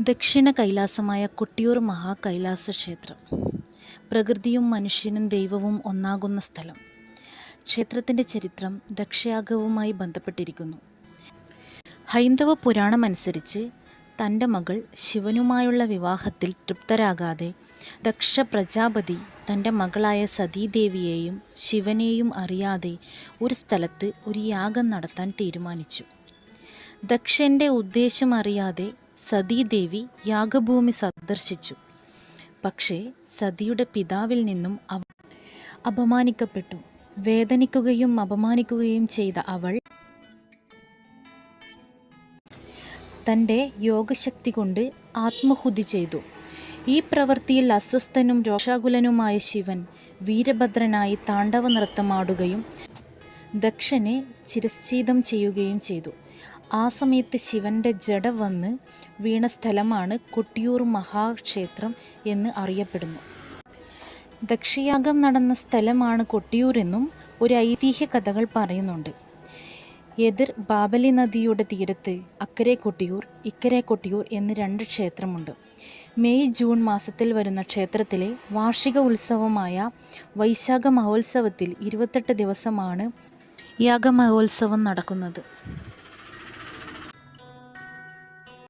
ദക്ഷിണ കൈലാസമായ കൊട്ടിയൂർ മഹാകൈലാസ ക്ഷേത്രം. പ്രകൃതിയും മനുഷ്യനും ദൈവവും ഒന്നാകുന്ന സ്ഥലം. ക്ഷേത്രത്തിന്റെ ചരിത്രം ദക്ഷയാഗവുമായി ബന്ധപ്പെട്ടിരിക്കുന്നു. ഹൈന്ദവ പുരാണമനുസരിച്ച് തന്റെ മകൾ ശിവനുമായുള്ള വിവാഹത്തിൽ തൃപ്തരാകാതെ ദക്ഷ പ്രജാപതി തന്റെ മകളായ സതീദേവിയെയും ശിവനെയും അറിയാതെ ഒരു സ്ഥലത്ത് ഒരു യാഗം നടത്താൻ തീരുമാനിച്ചു. ദക്ഷന്റെ ഉദ്ദേശം അറിയാതെ സതീദേവി യാഗഭൂമി സന്ദർശിച്ചു. പക്ഷേ സതിയുടെ പിതാവിൽ നിന്നും അവ അപമാനിക്കപ്പെട്ടു. വേദനിക്കുകയും അപമാനിക്കുകയും ചെയ്ത അവൾ തന്റെ യോഗശക്തി കൊണ്ട് ആത്മഹുതി ചെയ്തു. ഈ പ്രവൃത്തിയിൽ അസ്വസ്ഥനും രോഷാകുലനുമായ ശിവൻ വീരഭദ്രനായി താണ്ഡവ നൃത്തമാടുകയും ദക്ഷനെ ചിരശ്ചീതം ചെയ്യുകയും ചെയ്തു. ആ സമയത്ത് ശിവന്റെ ജഡ വന്ന് വീണ സ്ഥലമാണ് കൊട്ടിയൂർ മഹാക്ഷേത്രം എന്ന് അറിയപ്പെടുന്നു. ദക്ഷയാഗം നടന്ന സ്ഥലമാണ് കൊട്ടിയൂരെന്നും ഒരു ഐതിഹ്യ കഥകൾ പറയുന്നുണ്ട്. എതിർ ബാബലി നദിയുടെ തീരത്ത് അക്കരെ കൊട്ടിയൂർ ഇക്കരെ കൊട്ടിയൂർ എന്ന് രണ്ട് ക്ഷേത്രമുണ്ട്. മെയ് ജൂൺ മാസത്തിൽ വരുന്ന ക്ഷേത്രത്തിലെ വാർഷിക ഉത്സവമായ വൈശാഖ മഹോത്സവത്തിൽ ഇരുപത്തെട്ട് ദിവസമാണ് യാഗമഹോത്സവം നടക്കുന്നത്.